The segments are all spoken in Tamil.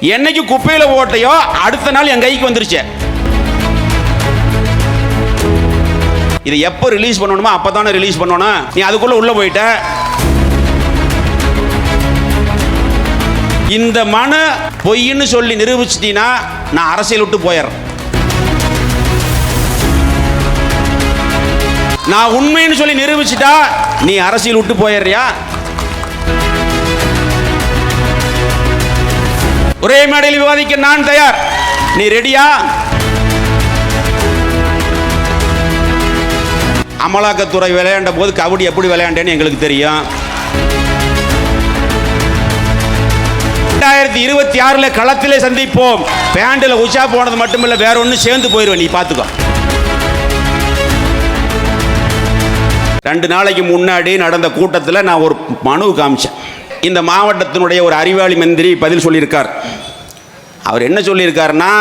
என்னைக்கு குப்பையில ஓட்டையோ அடுத்த நாள் என் கைக்கு வந்துருச்சு. இதை எப்போ ரிலீஸ் பண்ணணுமோ அப்பதானே ரிலீஸ் பண்ணணும். நீ அதுக்குள்ள உள்ள போயிட்ட. இந்த மனு பொய்ன்னு சொல்லி நிரூபிச்சிட்டீங்கன்னா நான் அரசியல் விட்டு போயிடுறேன். நான் உண்மைன்னு சொல்லி நிரூபிச்சிட்டா நீ அரசியல் விட்டு போயிடுறியா? ஒரே மேடையில் விவாதிக்க நான் தயார். நீ ரெடியா? அமலாக்கத்துறை விளையாண்ட போது கபடி எப்படி விளையாண்டேன்னு எங்களுக்கு தெரியும். ரெண்டாயிரத்தி இருபத்தி ஆறில் களத்திலே சந்திப்போம். பேண்டில் உஷா போனது மட்டுமில்ல வேற ஒன்றும் சேர்ந்து போயிடுவேன் நீ பார்த்துக்கோ ரெண்டு நாளைக்கு முன்னாடி நடந்த கூட்டத்தில் நான் ஒரு மனு காமிச்சேன். இந்த மாவட்டத்தினுடைய ஒரு அறிவாளி மந்திரி பதில் சொல்லியிருக்கார். அவர் என்ன சொல்லியிருக்காருன்னா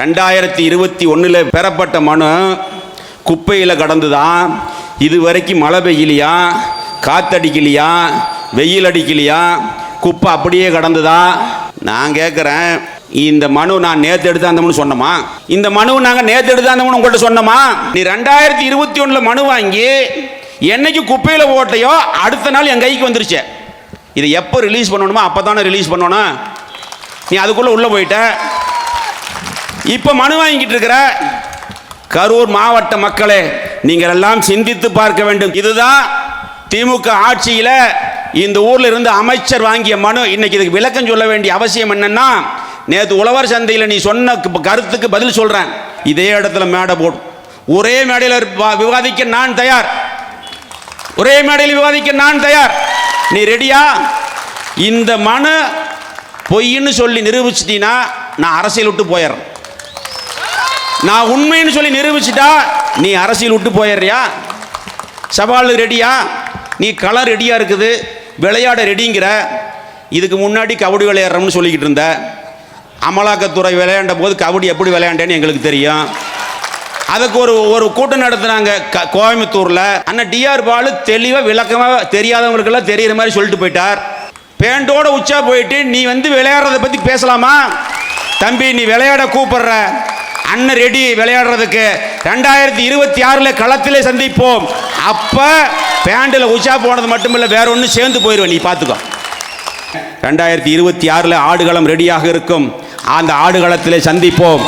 ரெண்டாயிரத்தி இருபத்தி ஒன்றில் பெறப்பட்ட மனு குப்பையில் கடந்து தான் இது வரைக்கும் மழை பெய்யலையா காத்தடிக்கலையா வெயில் அடிக்கலையா குப்பை அப்படியே கடந்துதா? நான் கேட்குறேன் இந்த மனு நான் நேற்று எடுத்தாந்தோம்னு சொன்னோமா? இந்த மனு நாங்கள் நேற்று எடுத்தாந்தோம்னு உங்கள்கிட்ட சொன்னோமா? நீ ரெண்டாயிரத்தி இருபத்தி ஒன்றில் மனு வாங்கி என்னைக்கு குப்பையில் போட்டையோ அடுத்த நாள் என் கைக்கு வந்துருச்சேன் இதை எப்போ ரிலீஸ் பண்ணணுமோ அப்போ தானே ரிலீஸ் பண்ணணும். நீ அதுக்குள்ளே உள்ளே போயிட்ட. இப்போ மனு வாங்கிட்டு இருக்கிற கரூர் மாவட்ட மக்களே நீங்கள் எல்லாம் சிந்தித்து பார்க்க வேண்டும். இதுதான் திமுக ஆட்சியில் இந்த ஊரில் இருந்து அமைச்சர் வாங்கிய மனு. இன்னைக்கு இதுக்கு விளக்கம் சொல்ல வேண்டிய அவசியம் என்னன்னா நேற்று உழவர் சந்தையில் நீ சொன்ன கருத்துக்கு பதில் சொல்கிறேன் இதே இடத்துல மேடை போடும் ஒரே மேடையில் விவாதிக்க நான் தயார். ஒரே மேடையில் விவாதிக்க நான் தயார். நீ ரெடியா? இந்த மனு பொய்ன்னு சொல்லி நிரூபிச்சிட்டீன்னா நான் அரசியல் விட்டு போயிடுறேன். நான் உண்மைன்னு சொல்லி நிரூபிச்சிட்டா நீ அரசியல் விட்டு போயிடுறியா? சவால் ரெடியா? நீ களம் ரெடியாக இருக்குது விளையாட ரெடிங்கிற இதுக்கு முன்னாடி கபடி விளையாடுறோம்னு சொல்லிக்கிட்டு இருந்த அமலாக்கத்துறை விளையாண்ட போது கபடி எப்படி விளையாண்டேன்னு எங்களுக்கு தெரியும். அதுக்கு ஒரு ஒரு கூட்டம் நடத்துனாங்க க- கோயம்புத்தூர்ல. அண்ணன் டிஆர் பாலு தெளிவாக விளக்கமாக தெரியாதவங்களுக்கெல்லாம் தெரியிற மாதிரி சொல்லிட்டு போயிட்டார். பேண்டோட உச்சா போயிட்டு நீ வந்து விளையாடுறத பத்தி பேசலாமா? தம்பி நீ விளையாட கூப்பிடுற. அண்ணன் ரெடி விளையாடுறதுக்கு. ரெண்டாயிரத்தி இருபத்தி ஆறுல களத்திலே சந்திப்போம். அப்ப பேண்டில் உச்சா போனது மட்டும் இல்லை வேற ஒன்றும் சேர்ந்து போயிடுவேன் நீ பார்த்துக்கோ ரெண்டாயிரத்தி இருபத்தி ஆறில் ஆடுகளம் ரெடியாக இருக்கும். அந்த ஆடுகளத்திலே சந்திப்போம்.